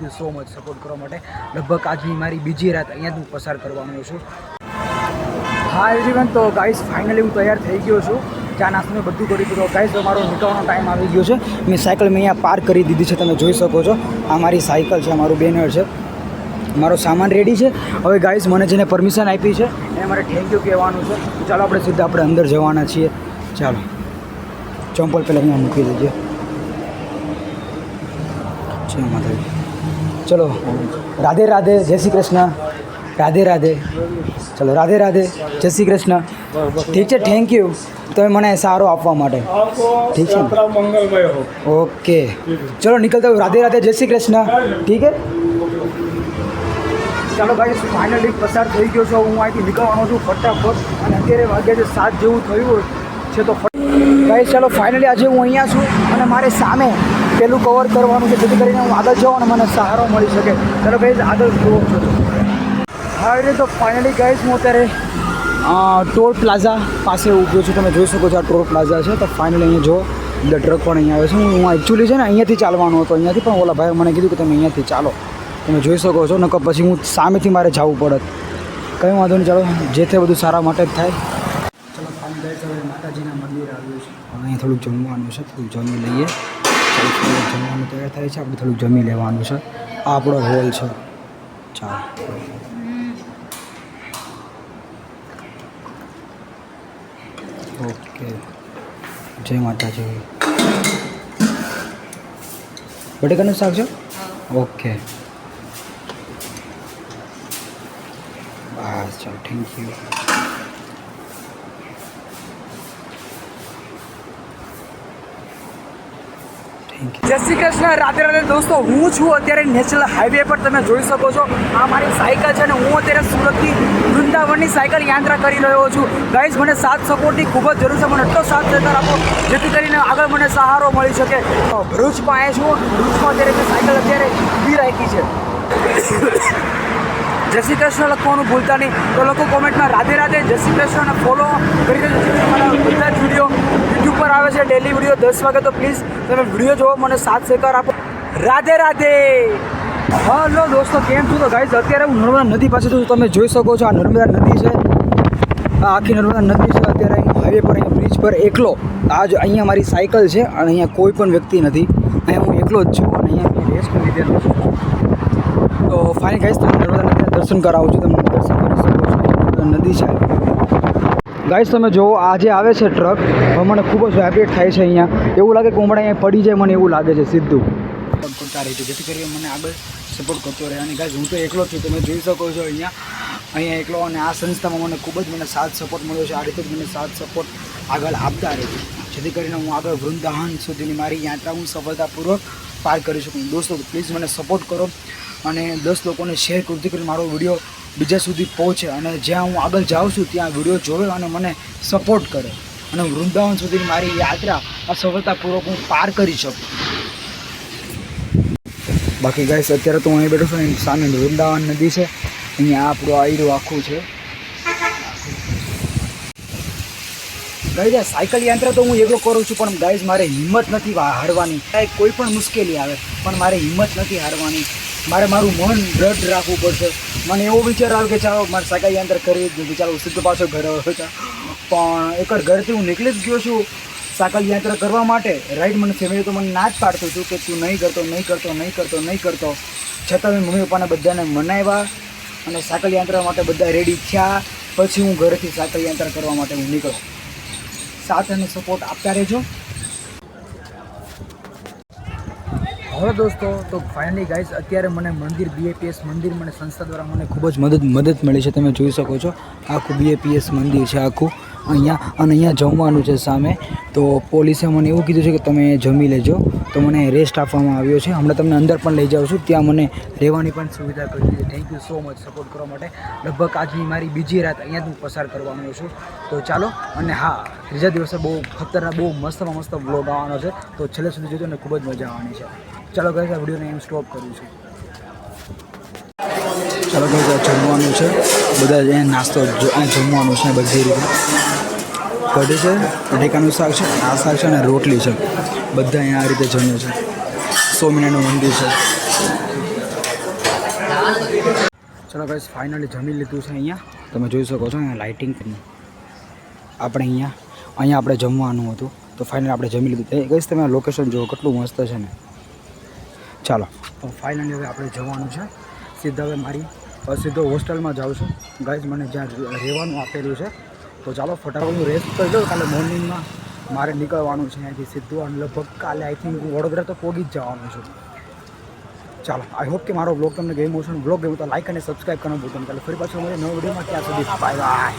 Thank you so much support કરવા માટે. લગભગ આજની મારી બીજી રાત અહીંયા હું પસાર કરવાનો છું. હા એવરીવન તો ગાઈસ ફાઇનલી હું તૈયાર થઈ ગયો છું. ચા નાસ્તો બધું કરી દીધું. ગાઈસ મારો નીકળવાનો ટાઈમ આવી ગયો છે. મેં સાયકલ મેં અહીંયા પાર્ક કરી દીધી છે, તમે જોઈ શકો છો. આ મારી સાયકલ છે મારું બેનર છે. મારો સામાન રેડી છે. હવે ગાઈસ મને જેને પરમિશન આપી છે, એને મારે થેન્ક યુ કહેવાનું છે. ચાલો, આપણે સીધા આપણે અંદર જવાના છીએ. ચાલો. ચંપલ પહેલાં અહીંયા મૂકી દેજે. જય માતાજી. ચલો, રાધે રાધે, જય શ્રી કૃષ્ણ. રાધે રાધે. ચલો, રાધે રાધે, જય શ્રી કૃષ્ણ. ઠીક છે થેન્ક યુ તમે મને સારો આપવા માટે. ઠીક છે ઓકે. ચલો, નીકળતા રાધે રાધે, જય શ્રી કૃષ્ણ. ઠીક છે? ચાલો ભાઈ ફાઇનલી પસાર થઈ ગયો છે. હું અહીંથી નીકળવાનો છું ફટાફટ. અને અત્યારે વાગ્યા છે સાત જેવું થયું છે, તો ભાઈ, ચાલો ફાઇનલી આજે હું અહીંયા છું અને મારે સામે પેલું કવર કરવાનું છે, જેથી કરીને હું આગળ જાઉં અને મને સહારો મળી શકે. ચાલો ભાઈ આગળ જુઓ. છો હા, એટલે તો ફાઇનલી ગાઈઝ હું અત્યારે ટોલ પ્લાઝા પાસે ઊભો છું. તમે જોઈ શકો છો આ ટોલ પ્લાઝા છે. તો ફાઇનલી અહીંયા જો એટલે ટ્રક પણ અહીંયા આવે છે. હું એકચ્યુઅલી છે ને અહીંયાથી ચાલવાનું હતો, અહીંયાથી, પણ ઓલા ભાઈ મને કીધું કે તમે અહીંયાથી ચાલો. તમે જોઈ શકો છો, નકર પછી હું સામેથી મારે જવું પડત. કંઈ વાંધો નહીં, ચાલો, જે તે બધું સારા માટે જ થાય. ચલો ફાઇનલ હવે માતાજીના મંદિર આવ્યું છે. અહીંયા થોડુંક જમવાનું છે, થોડુંક જમી લઈએ. જમવાનું તૈયાર થાય છે. આપણે થોડુંક જમી લેવાનું છે. આ આપણો હોલ છે. ચાલો. ઓકે. જય માતાજી. બટેકાનું શાક છે? ઓકે. બસ ચાલો. થેન્ક યુ જય શ્રી કૃષ્ણ. રાધે રાધે દોસ્તો, હું છું અત્યારે નેશનલ હાઈવે પર. તમે જોઈ શકો છો, આ મારી સાયકલ છે અને હું અત્યારે સુરતથી વૃંદાવનની સાયકલ યાત્રા કરી રહ્યો છું. ગાઈઝ મને સાથ સપોર્ટની ખૂબ જ જરૂર છે. મને એટલો સાથ સહકાર આપો, જેથી કરીને આગળ મને સહારો મળી શકે. ભરૂચમાં આવ્યા છું. ભરૂચમાં અત્યારે મેં સાયકલ અત્યારે ઊભી રાખી છે. જય શ્રી કૃષ્ણ લખવાનું ભૂલતા નહીં. તો લોકો કોમેન્ટમાં રાધે રાધે. જય શ્રી કૃષ્ણને ફોલો કરી દેજો. બધા જ વીડિયો યુટ્યુબ પર આવે છે ડેલી વીડિયો દસ વાગે તો પ્લીઝ તમે વીડિયો જોવો મને સાથ સહકાર આપો. રાધે રાધે! હલો દોસ્તો, કેમ છું? તો ગાઈઝ અત્યારે હું નર્મદા નદી પાસે છું. તમે જોઈ શકો છો આ નર્મદા નદી છે. આ આખી નર્મદા નદી છે. અત્યારે અહીં હાઈવે પર, અહીંયા બ્રિજ પર એકલો. આજ અહીંયા મારી સાયકલ છે અને અહીંયા કોઈ પણ વ્યક્તિ નથી. અહીંયા હું એકલો જ છું અને અહીંયા મેં રેસ્ટ લીધેલો છે. તો ફાઇન ગાઈસ તમે નર્મદા નદીના દર્શન કરાવું છું તમે દર્શન કરી શકો છો. નદી છે. ગાઈસ તમે જુઓ, આજે આવે છે ટ્રક મને ખૂબ જ વાઇબ્રેટ થાય છે અહીંયા. એવું લાગે કે હમણાં અહીંયા પડી જાય, મને એવું લાગે છે, સીધું. કરતા રહીશું જેથી કરીને મને આગળ સપોર્ટ કરતો રહે અને ગાઈસ હું તો એકલો જ છું, તમે જોઈ શકો છો અહીંયા. અહીંયા એકલો અને આ સંસ્થામાં મને ખૂબ જ મને સાથ સપોર્ટ મળ્યો છે. આ રીતે જ મને સાથ સપોર્ટ આગળ આપતા રહેજો. જેથી કરીને હું આગળ વૃંદાવન સુધીની મારી યાત્રા હું સફળતાપૂર્વક પાર કરી શકું. દોસ્તો પ્લીઝ મને સપોર્ટ કરો અને દસ લોકોને શેર કરતી કરીને મારો વીડિયો બીજા સુધી પહોંચે અને જ્યાં હું આગળ જાઉં છું, ત્યાં વીડિયો જોવે અને મને સપોર્ટ કરે. અને વૃંદાવન સુધીની મારી યાત્રા સફળતાપૂર્વક હું પાર કરી શકું. બાકી ગાઈસ અત્યારે તો હું અહીં બેઠો છું સામે વૃંદાવન નદી છે. અહીંયા આપણું આયરું આખું છે. ગાઈઝ સાયકલ યાત્રા તો હું એકલો કરું છું, પણ ગાઈઝ મારે હિંમત નથી હારવાની. કાંઈ કોઈ પણ મુશ્કેલી આવે, પણ મારે હિંમત નથી હારવાની. મારે મારું મન દ્રઢ રાખવું પડશે. મને એવો વિચાર આવ્યો કે ચાલો, મારે સગાઈ યાત્રા કરી જ દીધી ચાલો સીધો પાછો ઘર આવ્યો પણ એકવાર ઘરથી હું નીકળી જ ગયો છું સાકલ યાત્રા કરવા માટે. રાઈટ મને ફેમિલી તો મને ના જ પાડતું હતું કે તું નહીં કરતો નહીં કરતો નહીં કરતો નહીં કરતો. છતાં મેં મમ્મી પપ્પાને બધાને મનાવ્યા અને સાકલ યાત્રા માટે બધા રેડી થયા. પછી હું ઘરેથી સાકલ યાત્રા કરવા માટે હું નીકળ્યો. સાથ અને સપોર્ટ આપતા રહેજો. હવે દોસ્તો, તો ફાઇનલી ગાઈઝ અત્યારે મને મંદિર બીએપીએસ મંદિર મને સંસ્થા દ્વારા મને ખૂબ જ મદદ મદદ મળી છે. તમે જોઈ શકો છો, આખું બીએપીએસ મંદિર છે આખું. અહીંયા, અને અહીંયા જમવાનું છે સામે. તો પોલીસે મને એવું કીધું છે કે તમે જમી લેજો. તો મને રેસ્ટ આપવામાં આવ્યો છે. હમણાં તમને અંદર પણ લઈ જાઉં છું. ત્યાં મને રહેવાની પણ સુવિધા કરી છે. Thank you so much support કરવા માટે. લગભગ આજની મારી બીજી રાત અહીંયા હું પસાર કરવાનો છું. તો ચાલો, અને હા, ત્રીજા દિવસે બહુ ખતરનાક, બહુ મસ્તમાં મસ્ત બ્લોગ આવવાનો છે. તો છેલ્લે સુધી જોજો ને ખૂબ જ મજા આવવાની છે. ચાલો ગાઈઝ આ વિડીયોને એમ સ્ટોપ કરું છું ચાલો ગાઈઝ આ જમવાનું છે. બધા અહીંયા નાસ્તો જમવાનું છે બધી રીતે. કઢી છે બટેકાનું શાક છે, આ શાક છે અને રોટલી છે. બધા અહીંયા આ રીતે જમે છે. સ્વામિનારાયણનું મંદિર છે. ચલો ગાઈસ ફાઇનલી જમી લીધું છે અહીંયા. તમે જોઈ શકો છો અહીંયા લાઇટિંગ આપણે અહીંયા અહીંયા આપણે જમવાનું હતું. તો ફાઇનલ આપણે જમી લીધું. એ ગઈશ તમે લોકેશન જુઓ, કેટલું મસ્ત છે ને. ચાલો. તો ફાઇનલી હવે આપણે જવાનું છે. સીધા હવે મારી સીધો હોસ્ટેલમાં જાઉં છું. ગાઈઝ મને જ્યાં રહેવાનું આપેલું છે, તો ચાલો ફટાફટ હું રેસ્ટ કરી દઉં. કાલે મોર્નિંગમાં મારે નીકળવાનું છે અહીંયાથી સીધું અને લગભગ કાલે આઈ થિંક વડોદરા તો પોગી જ જવાનું છું. ચાલો આઈ હોપ કે મારો બ્લોગ તમને ગેમ મોશન બ્લોગ ગમ્યો તો લાઈક અને સબસ્ક્રાઈબ કરવાનું ભૂલતા નહીં. ફરી પાછું મળીએ નવો વિડીયોમાં ત્યાં સુધી બાય બાય